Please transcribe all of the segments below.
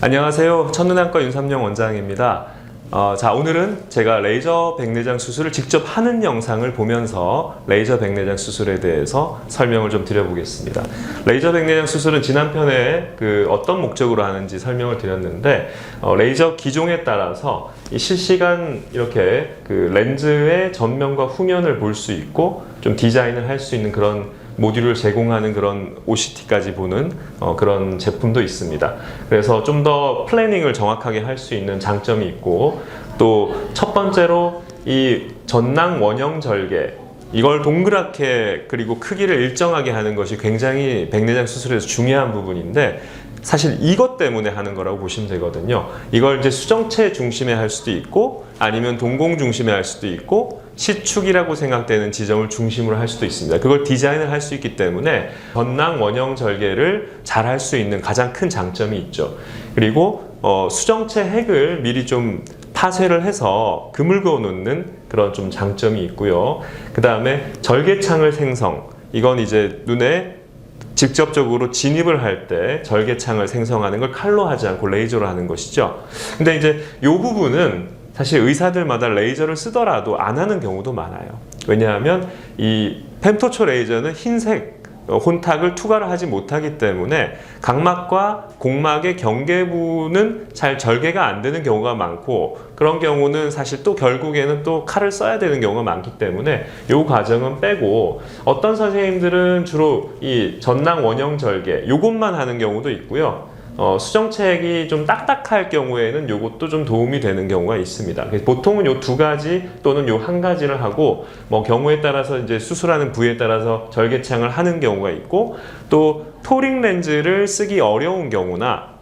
안녕하세요. 첫눈안과 윤삼영 원장입니다. 어, 자, 오늘은 제가 레이저 백내장 수술을 직접 하는 영상을 보면서 레이저 백내장 수술에 대해서 설명을 좀 드려보겠습니다. 레이저 백내장 수술은 지난 편에 그 어떤 목적으로 하는지 설명을 드렸는데, 어, 레이저 기종에 따라서 이 실시간 이렇게 그 렌즈의 전면과 후면을 볼 수 있고 좀 디자인을 할 수 있는 그런 모듈을 제공하는 그런 OCT까지 보는 어, 그런 제품도 있습니다. 그래서 좀 더 플래닝을 정확하게 할 수 있는 장점이 있고 또 첫 번째로 이 전낭 원형 절개 이걸 동그랗게 그리고 크기를 일정하게 하는 것이 굉장히 백내장 수술에서 중요한 부분인데 사실 이것 때문에 하는 거라고 보시면 되거든요. 이걸 이제 수정체 중심에 할 수도 있고 아니면 동공 중심에 할 수도 있고 시축이라고 생각되는 지점을 중심으로 할 수도 있습니다. 그걸 디자인을 할 수 있기 때문에 전낭 원형 절개를 잘 할 수 있는 가장 큰 장점이 있죠. 그리고 어, 수정체 핵을 미리 좀 파쇄를 해서 그물고 놓는 그런 좀 장점이 있고요. 그 다음에 절개창을 생성. 이건 이제 눈에 직접적으로 진입을 할 때 절개창을 생성하는 걸 칼로 하지 않고 레이저로 하는 것이죠. 근데 이제 이 부분은 사실 의사들마다 레이저를 쓰더라도 안 하는 경우도 많아요. 왜냐하면 이 펜토초 레이저는 흰색 어, 혼탁을 투과를 하지 못하기 때문에 각막과 공막의 경계부는 잘 절개가 안 되는 경우가 많고 그런 경우는 사실 또 결국에는 또 칼을 써야 되는 경우가 많기 때문에 이 과정은 빼고 어떤 선생님들은 주로 이 전낭 원형 절개 요것만 하는 경우도 있고요. 어, 수정책이 좀 딱딱할 경우에는 이것도 좀 도움이 되는 경우가 있습니다. 보통은 요 두 가지 또는 요 한 가지를 하고 뭐 경우에 따라서 이제 수술하는 부위에 따라서 절개창을 하는 경우가 있고 또 토링 렌즈를 쓰기 어려운 경우나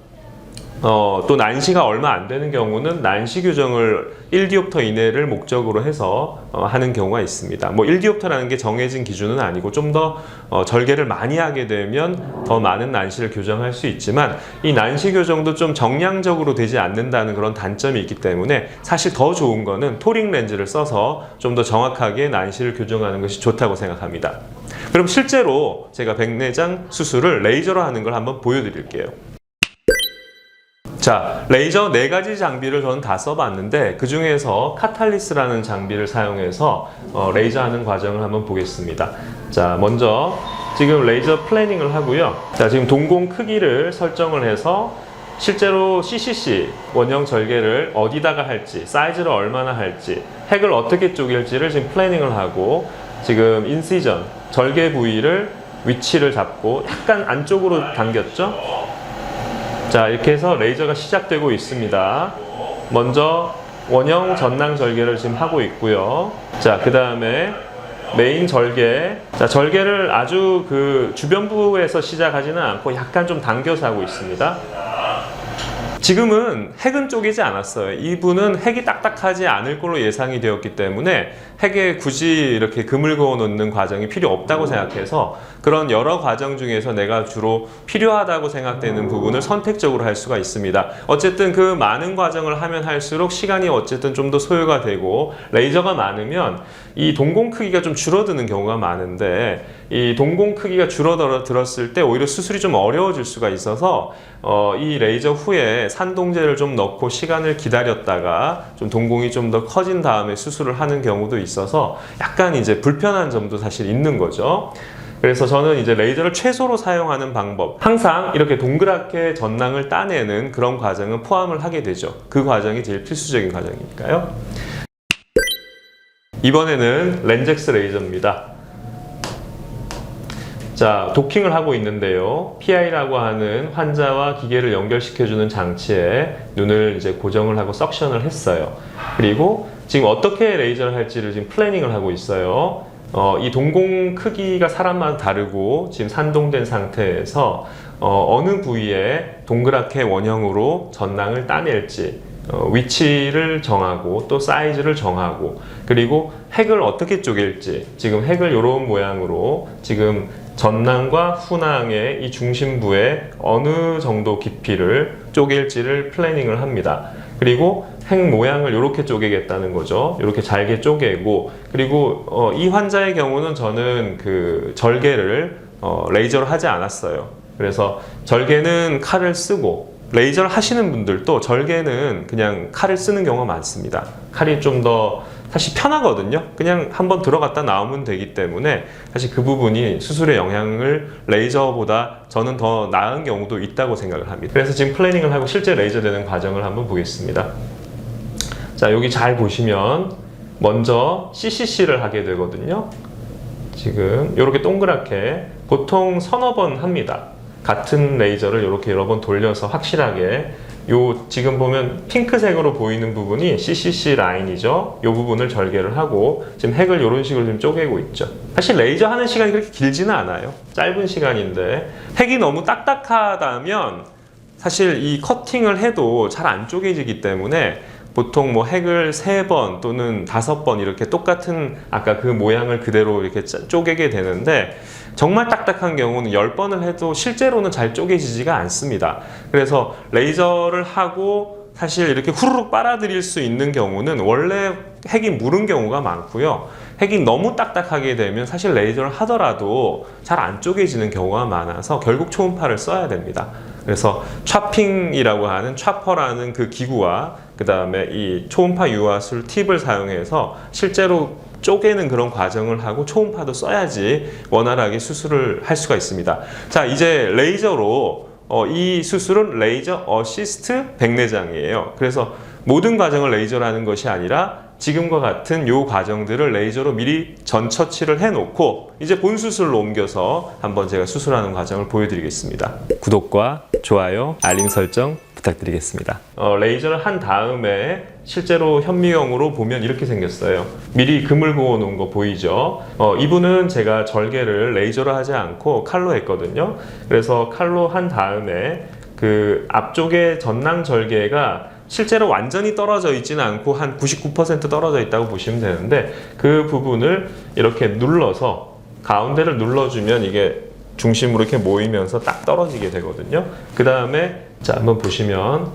어, 또 난시가 얼마 안 되는 경우는 난시 교정을 1디옵터 이내를 목적으로 해서 어, 하는 경우가 있습니다. 뭐 1디옵터라는 게 정해진 기준은 아니고 좀더 어, 절개를 많이 하게 되면 더 많은 난시를 교정할 수 있지만 이 난시 교정도 좀 정량적으로 되지 않는다는 그런 단점이 있기 때문에 사실 더 좋은 거는 토링 렌즈를 써서 좀 더 정확하게 난시를 교정하는 것이 좋다고 생각합니다. 그럼 실제로 제가 백내장 수술을 레이저로 하는 걸 한번 보여드릴게요. 자, 레이저 네 가지 장비를 저는 다 써봤는데 그 중에서 카탈리스라는 장비를 사용해서 어, 레이저 하는 과정을 한번 보겠습니다. 자, 먼저 지금 레이저 플래닝을 하고요. 자, 지금 동공 크기를 설정을 해서 실제로 CCC 원형 절개를 어디다가 할지, 사이즈를 얼마나 할지, 핵을 어떻게 쪼갤지를 지금 플래닝을 하고 지금 인시전 절개 부위를 위치를 잡고 약간 안쪽으로 당겼죠? 자 이렇게 해서 레이저가 시작되고 있습니다. 먼저 원형 전낭 절개를 지금 하고 있고요. 자그 다음에 메인 절개. 자 절개를 아주 그 주변부에서 시작하지는 않고 약간 좀 당겨서 하고 있습니다 지금은 핵은 쪼개지 않았어요. 이분은 핵이 딱딱하지 않을 걸로 예상이 되었기 때문에 핵에 굳이 이렇게 그물 그어 놓는 과정이 필요 없다고 생각해서 그런 여러 과정 중에서 내가 주로 필요하다고 생각되는 부분을 선택적으로 할 수가 있습니다. 어쨌든 그 많은 과정을 하면 할수록 시간이 어쨌든 좀 더 소요가 되고 레이저가 많으면 이 동공 크기가 좀 줄어드는 경우가 많은데 이 동공 크기가 줄어들었을 때 오히려 수술이 좀 어려워질 수가 있어서 어, 이 레이저 후에 산동제를 좀 넣고 시간을 기다렸다가 좀 동공이 좀 더 커진 다음에 수술을 하는 경우도 있어서 약간 이제 불편한 점도 사실 있는 거죠. 그래서 저는 이제 레이저를 최소로 사용하는 방법 항상 이렇게 동그랗게 전낭을 따내는 그런 과정은 포함을 하게 되죠. 그 과정이 제일 필수적인 과정이니까요. 이번에는 렌젝스 레이저입니다. 자, 도킹을 하고 있는데요. PI라고 하는 환자와 기계를 연결시켜주는 장치에 눈을 이제 고정을 하고 석션을 했어요. 그리고 지금 어떻게 레이저를 할지를 지금 플래닝을 하고 있어요. 어, 이 동공 크기가 사람마다 다르고 지금 산동된 상태에서 어, 어느 부위에 동그랗게 원형으로 전낭을 따낼지 어, 위치를 정하고 또 사이즈를 정하고 그리고 핵을 어떻게 쪼갤지 지금 핵을 이런 모양으로 지금 전낭과 후낭의 이 중심부에 어느 정도 깊이를 쪼갤지를 플래닝을 합니다. 그리고 핵 모양을 이렇게 쪼개겠다는 거죠. 이렇게 잘게 쪼개고 그리고 어, 이 환자의 경우는 저는 그 절개를 어, 레이저로 하지 않았어요. 그래서 절개는 칼을 쓰고 레이저를 하시는 분들도 절개는 그냥 칼을 쓰는 경우가 많습니다. 칼이 좀더 사실 편하거든요. 그냥 한번 들어갔다 나오면 되기 때문에 사실 그 부분이 수술에 영향을 레이저보다 저는 더 나은 경우도 있다고 생각을 합니다. 그래서 지금 플래닝을 하고 실제 레이저 되는 과정을 한번 보겠습니다. 자, 여기 잘 보시면 먼저 CCC를 하게 되거든요. 지금 이렇게 동그랗게 보통 서너 번 합니다. 같은 레이저를 이렇게 여러 번 돌려서 확실하게 요 지금 보면 핑크색으로 보이는 부분이 CCC 라인이죠. 요 부분을 절개를 하고 지금 핵을 이런 식으로 좀 쪼개고 있죠. 사실 레이저 하는 시간이 그렇게 길지는 않아요. 짧은 시간인데 핵이 너무 딱딱하다면 사실 이 커팅을 해도 잘 안 쪼개지기 때문에 보통 뭐 핵을 세 번 또는 다섯 번 이렇게 똑같은 아까 그 모양을 그대로 이렇게 짜- 쪼개게 되는데 정말 딱딱한 경우는 열 번을 해도 실제로는 잘 쪼개지지가 않습니다. 그래서 레이저를 하고 사실 이렇게 후루룩 빨아들일 수 있는 경우는 원래 핵이 무른 경우가 많고요. 핵이 너무 딱딱하게 되면 사실 레이저를 하더라도 잘 안 쪼개지는 경우가 많아서 결국 초음파를 써야 됩니다. 그래서 차핑이라고 하는 차퍼라는 그 기구와 그 다음에 이 초음파 유화술 팁을 사용해서 실제로 쪼개는 그런 과정을 하고 초음파도 써야지 원활하게 수술을 할 수가 있습니다. 자, 이제 레이저로 어, 이 수술은 레이저 어시스트 백내장이에요. 그래서 모든 과정을 레이저로 하는 것이 아니라 지금과 같은 요 과정들을 레이저로 미리 전 처치를 해놓고 이제 본 수술로 옮겨서 한번 제가 수술하는 과정을 보여드리겠습니다. 구독과 좋아요, 알림 설정 부탁드리겠습니다. 어, 레이저를 한 다음에 실제로 현미경으로 보면 이렇게 생겼어요. 미리 금을 부어 놓은 거 보이죠? 어, 이분은 제가 절개를 레이저로 하지 않고 칼로 했거든요. 그래서 칼로 한 다음에 그 앞쪽에 전낭 절개가 실제로 완전히 떨어져 있지는 않고 한 99% 떨어져 있다고 보시면 되는데 그 부분을 이렇게 눌러서 가운데를 눌러주면 이게 중심으로 이렇게 모이면서 딱 떨어지게 되거든요. 그 다음에 자 한번 보시면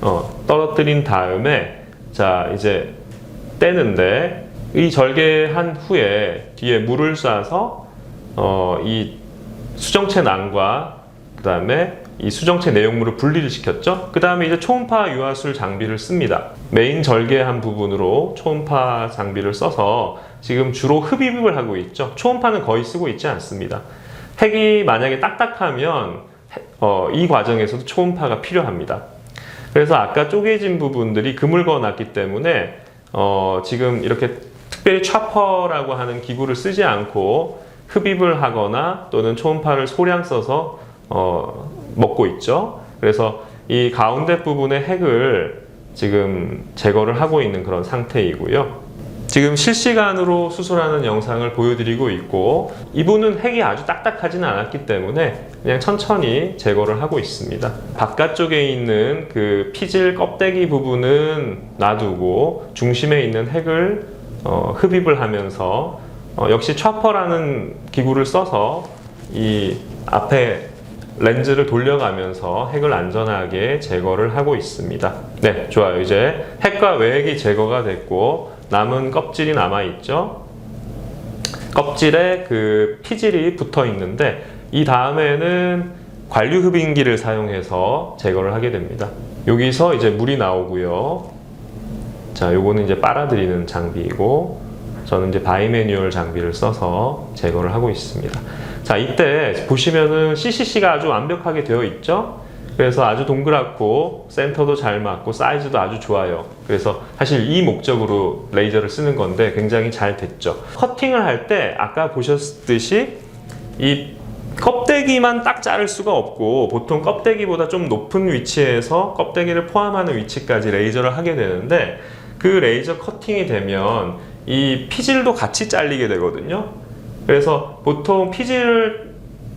어, 떨어뜨린 다음에 자 이제 떼는데 이 절개한 후에 뒤에 물을 쏴서 어, 이 수정체 낭과 그 다음에 이 수정체 내용물을 분리를 시켰죠. 그 다음에 이제 초음파 유화술 장비를 씁니다. 메인 절개한 부분으로 초음파 장비를 써서 지금 주로 흡입을 하고 있죠. 초음파는 거의 쓰고 있지 않습니다. 핵이 만약에 딱딱하면 어, 이 과정에서도 초음파가 필요합니다. 그래서 아까 쪼개진 부분들이 그물거 놨기 때문에 어, 지금 이렇게 특별히 차퍼라고 하는 기구를 쓰지 않고 흡입을 하거나 또는 초음파를 소량 써서 어, 먹고 있죠. 그래서 이 가운데 부분의 핵을 지금 제거를 하고 있는 그런 상태이고요. 지금 실시간으로 수술하는 영상을 보여드리고 있고 이분은 핵이 아주 딱딱하지는 않았기 때문에 그냥 천천히 제거를 하고 있습니다. 바깥쪽에 있는 그 피질 껍데기 부분은 놔두고 중심에 있는 핵을 어, 흡입을 하면서 어, 역시 차퍼라는 기구를 써서 이 앞에 렌즈를 돌려가면서 핵을 안전하게 제거를 하고 있습니다. 네, 좋아요. 이제 핵과 외핵이 제거가 됐고 남은 껍질이 남아 있죠. 껍질에 그 피질이 붙어 있는데 이 다음에는 관류 흡인기를 사용해서 제거를 하게 됩니다. 여기서 이제 물이 나오고요. 자, 요거는 이제 빨아들이는 장비이고 저는 이제 바이매뉴얼 장비를 써서 제거를 하고 있습니다. 자, 이때 보시면은 CCC가 아주 완벽하게 되어 있죠? 그래서 아주 동그랗고 센터도 잘 맞고 사이즈도 아주 좋아요. 그래서 사실 이 목적으로 레이저를 쓰는 건데 굉장히 잘 됐죠. 커팅을 할 때 아까 보셨듯이 이 껍데기만 딱 자를 수가 없고 보통 껍데기보다 좀 높은 위치에서 껍데기를 포함하는 위치까지 레이저를 하게 되는데 그 레이저 커팅이 되면 이 피질도 같이 잘리게 되거든요. 그래서 보통 피질을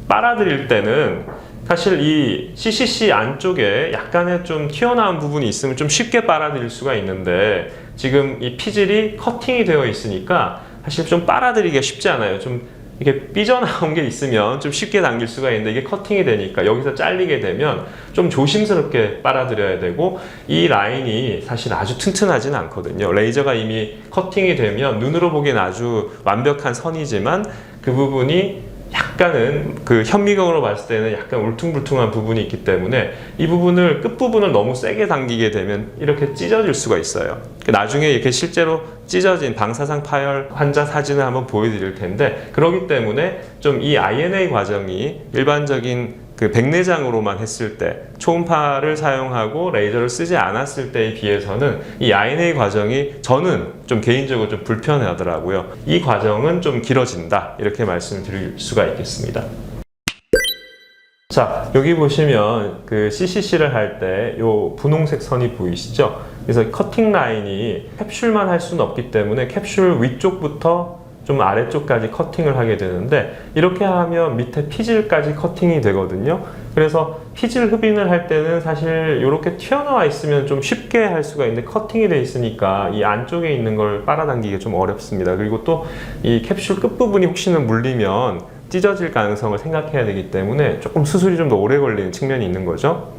빨아들일 때는 사실 이 CCC 안쪽에 약간의 좀 튀어나온 부분이 있으면 좀 쉽게 빨아들일 수가 있는데 지금 이 피질이 커팅이 되어 있으니까 사실 좀 빨아들이기가 쉽지 않아요. 좀 이게 삐져나온 게 있으면 좀 쉽게 당길 수가 있는데 이게 커팅이 되니까 여기서 잘리게 되면 좀 조심스럽게 빨아들여야 되고 이 라인이 사실 아주 튼튼하지는 않거든요. 레이저가 이미 커팅이 되면 눈으로 보기엔 아주 완벽한 선이지만 그 부분이 약간은 그 현미경으로 봤을 때는 약간 울퉁불퉁한 부분이 있기 때문에 이 부분을 끝부분을 너무 세게 당기게 되면 이렇게 찢어질 수가 있어요. 그 나중에 이렇게 실제로 찢어진 방사상 파열 환자 사진을 한번 보여드릴 텐데 그렇기 때문에 좀 이 INA 과정이 일반적인 그 백내장으로만 했을 때 초음파를 사용하고 레이저를 쓰지 않았을 때에 비해서는 이 INA 과정이 저는 좀 개인적으로 좀 불편하더라고요. 이 과정은 좀 길어진다 이렇게 말씀을 드릴 수가 있겠습니다. 자 여기 보시면 그 CCC를 할 때 요 분홍색 선이 보이시죠? 그래서 커팅 라인이 캡슐만 할 수는 없기 때문에 캡슐 위쪽부터 좀 아래쪽까지 커팅을 하게 되는데 이렇게 하면 밑에 피질까지 커팅이 되거든요. 그래서 피질 흡인을 할 때는 사실 이렇게 튀어나와 있으면 좀 쉽게 할 수가 있는데 커팅이 돼 있으니까 이 안쪽에 있는 걸 빨아당기기가 좀 어렵습니다. 그리고 또 이 캡슐 끝부분이 혹시나 물리면 찢어질 가능성을 생각해야 되기 때문에 조금 수술이 좀 더 오래 걸리는 측면이 있는 거죠.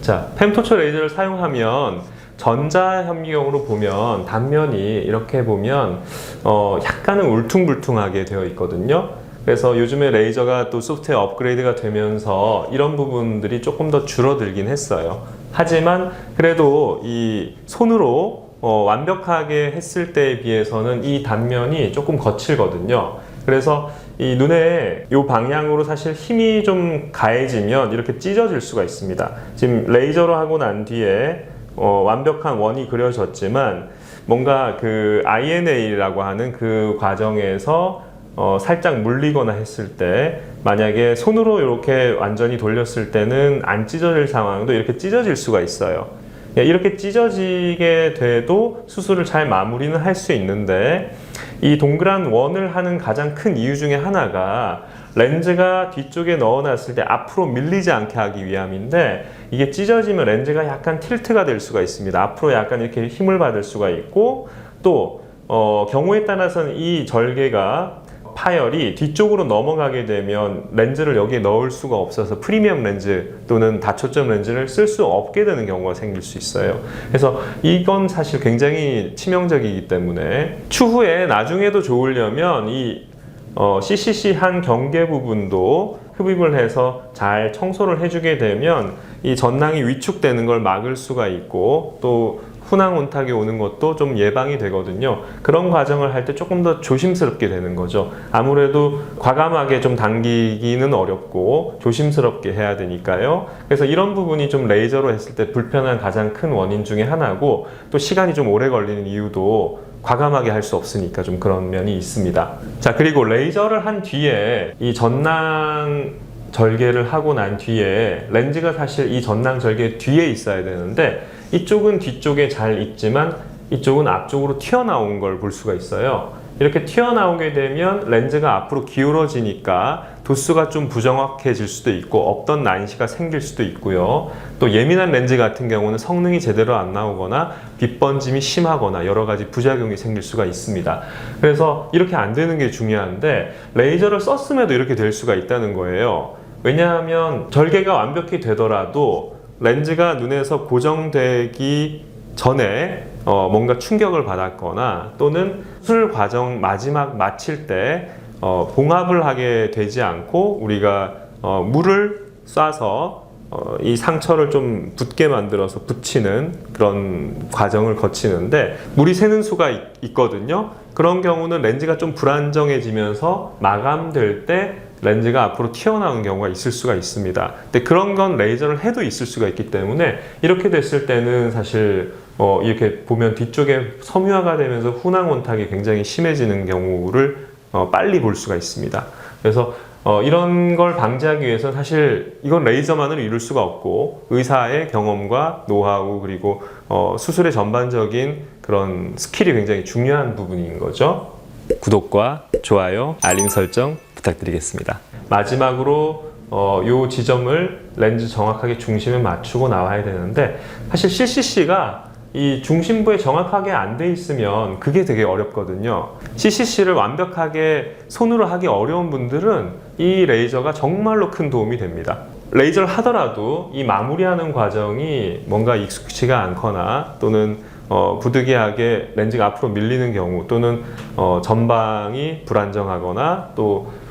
자, 펜토처 레이저를 사용하면 전자 현미경으로 보면 단면이 이렇게 보면 어, 약간은 울퉁불퉁하게 되어 있거든요. 그래서 요즘에 레이저가 또 소프트웨어 업그레이드가 되면서 이런 부분들이 조금 더 줄어들긴 했어요. 하지만 그래도 이 손으로 어, 완벽하게 했을 때에 비해서는 이 단면이 조금 거칠거든요. 그래서 이 눈에 이 방향으로 사실 힘이 좀 가해지면 이렇게 찢어질 수가 있습니다. 지금 레이저로 하고 난 뒤에 어, 완벽한 원이 그려졌지만 뭔가 그 INA라고 하는 그 과정에서 어, 살짝 물리거나 했을 때 만약에 손으로 이렇게 완전히 돌렸을 때는 안 찢어질 상황도 이렇게 찢어질 수가 있어요. 예, 이렇게 찢어지게 돼도 수술을 잘 마무리는 할 수 있는데 이 동그란 원을 하는 가장 큰 이유 중에 하나가 렌즈가 뒤쪽에 넣어놨을 때 앞으로 밀리지 않게 하기 위함인데 이게 찢어지면 렌즈가 약간 틸트가 될 수가 있습니다. 앞으로 약간 이렇게 힘을 받을 수가 있고 또 어, 경우에 따라서는 이 절개가 파열이 뒤쪽으로 넘어가게 되면 렌즈를 여기에 넣을 수가 없어서 프리미엄 렌즈 또는 다초점 렌즈를 쓸 수 없게 되는 경우가 생길 수 있어요. 그래서 이건 사실 굉장히 치명적이기 때문에 추후에 나중에도 좋으려면 이 어, CCC 한 경계 부분도 흡입을 해서 잘 청소를 해주게 되면 이 전낭이 위축되는 걸 막을 수가 있고 또 훈황 온탁이 오는 것도 좀 예방이 되거든요. 그런 과정을 할 때 조금 더 조심스럽게 되는 거죠. 아무래도 과감하게 좀 당기기는 어렵고 조심스럽게 해야 되니까요. 그래서 이런 부분이 좀 레이저로 했을 때 불편한 가장 큰 원인 중에 하나고 또 시간이 좀 오래 걸리는 이유도 과감하게 할 수 없으니까 좀 그런 면이 있습니다. 자, 그리고 레이저를 한 뒤에 이 전낭 절개를 하고 난 뒤에 렌즈가 사실 이 전낭 절개 뒤에 있어야 되는데 이쪽은 뒤쪽에 잘 있지만 이쪽은 앞쪽으로 튀어나온 걸 볼 수가 있어요. 이렇게 튀어나오게 되면 렌즈가 앞으로 기울어지니까 도수가 좀 부정확해질 수도 있고 없던 난시가 생길 수도 있고요. 또 예민한 렌즈 같은 경우는 성능이 제대로 안 나오거나 빛번짐이 심하거나 여러 가지 부작용이 생길 수가 있습니다. 그래서 이렇게 안 되는 게 중요한데 레이저를 썼음에도 이렇게 될 수가 있다는 거예요. 왜냐하면 절개가 완벽히 되더라도 렌즈가 눈에서 고정되기 전에 어, 뭔가 충격을 받았거나 또는 수술 과정 마지막 마칠 때 어, 봉합을 하게 되지 않고 우리가 어, 물을 쏴서 어, 이 상처를 좀 붓게 만들어서 붙이는 그런 과정을 거치는데 물이 새는 수가 있, 있거든요. 그런 경우는 렌즈가 좀 불안정해지면서 마감될 때 렌즈가 앞으로 튀어나오는 경우가 있을 수가 있습니다. 근데 그런 건 레이저를 해도 있을 수가 있기 때문에 이렇게 됐을 때는 사실 어, 이렇게 보면 뒤쪽에 섬유화가 되면서 훈황 온탁이 굉장히 심해지는 경우를 어, 빨리 볼 수가 있습니다. 그래서 어, 이런 걸 방지하기 위해서 사실 이건 레이저만으로 이룰 수가 없고 의사의 경험과 노하우 그리고 어, 수술의 전반적인 그런 스킬이 굉장히 중요한 부분인 거죠. 구독과 좋아요, 알림 설정 부탁드리겠습니다. 마지막으로 어, 요 지점을 렌즈 정확하게 중심에 맞추고 나와야 되는데 사실 CCC가 이 중심부에 정확하게 안 돼 있으면 그게 되게 어렵거든요. CCC를 완벽하게 손으로 하기 어려운 분들은 이 레이저가 정말로 큰 도움이 됩니다. 레이저를 하더라도 이 마무리하는 과정이 뭔가 익숙치가 않거나 또는 어, 부득이하게 렌즈가 앞으로 밀리는 경우 또는 어, 전방이 불안정하거나 또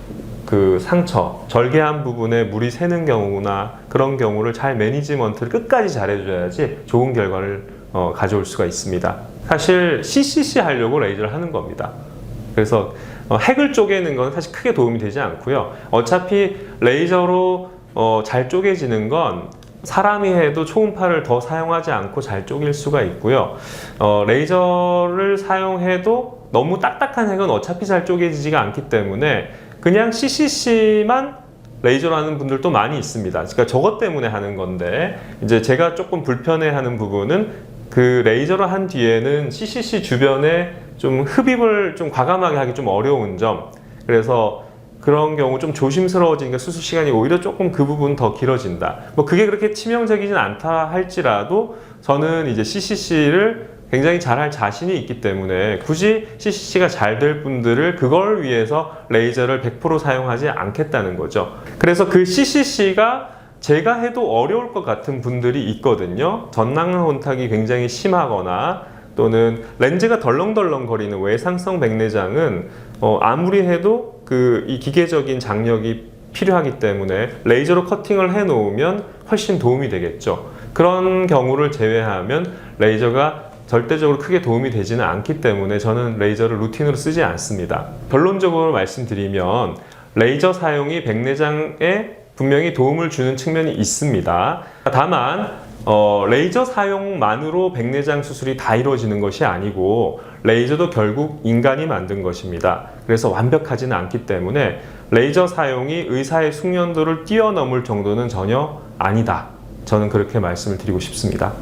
그 상처, 절개한 부분에 물이 새는 경우나 그런 경우를 잘 매니지먼트를 끝까지 잘해줘야지 좋은 결과를 어, 가져올 수가 있습니다. 사실 CCC 하려고 레이저를 하는 겁니다. 그래서 어, 핵을 쪼개는 건 사실 크게 도움이 되지 않고요. 어차피 레이저로 어, 잘 쪼개지는 건 사람이 해도 초음파를 더 사용하지 않고 잘 쪼갤 수가 있고요. 어, 레이저를 사용해도 너무 딱딱한 핵은 어차피 잘 쪼개지지가 않기 때문에 그냥 CCC만 레이저로 하는 분들도 많이 있습니다. 그러니까 저것 때문에 하는 건데 이제 제가 조금 불편해하는 부분은 그 레이저로 한 뒤에는 CCC 주변에 좀 흡입을 좀 과감하게 하기 좀 어려운 점. 그래서 그런 경우 좀 조심스러워지니까 수술 시간이 오히려 조금 그 부분 더 길어진다. 뭐 그게 그렇게 치명적이진 않다 할지라도 저는 이제 CCC를 굉장히 잘할 자신이 있기 때문에 굳이 CCC가 잘 될 분들을 그걸 위해서 레이저를 100% 사용하지 않겠다는 거죠. 그래서 그 CCC가 제가 해도 어려울 것 같은 분들이 있거든요. 전낭 혼탁이 굉장히 심하거나 또는 렌즈가 덜렁덜렁 거리는 외상성 백내장은 어, 아무리 해도 그 이 기계적인 장력이 필요하기 때문에 레이저로 커팅을 해 놓으면 훨씬 도움이 되겠죠. 그런 경우를 제외하면 레이저가 절대적으로 크게 도움이 되지는 않기 때문에 저는 레이저를 루틴으로 쓰지 않습니다. 결론적으로 말씀드리면 레이저 사용이 백내장에 분명히 도움을 주는 측면이 있습니다. 다만 어, 레이저 사용만으로 백내장 수술이 다 이루어지는 것이 아니고 레이저도 결국 인간이 만든 것입니다. 그래서 완벽하지는 않기 때문에 레이저 사용이 의사의 숙련도를 뛰어넘을 정도는 전혀 아니다. 저는 그렇게 말씀을 드리고 싶습니다.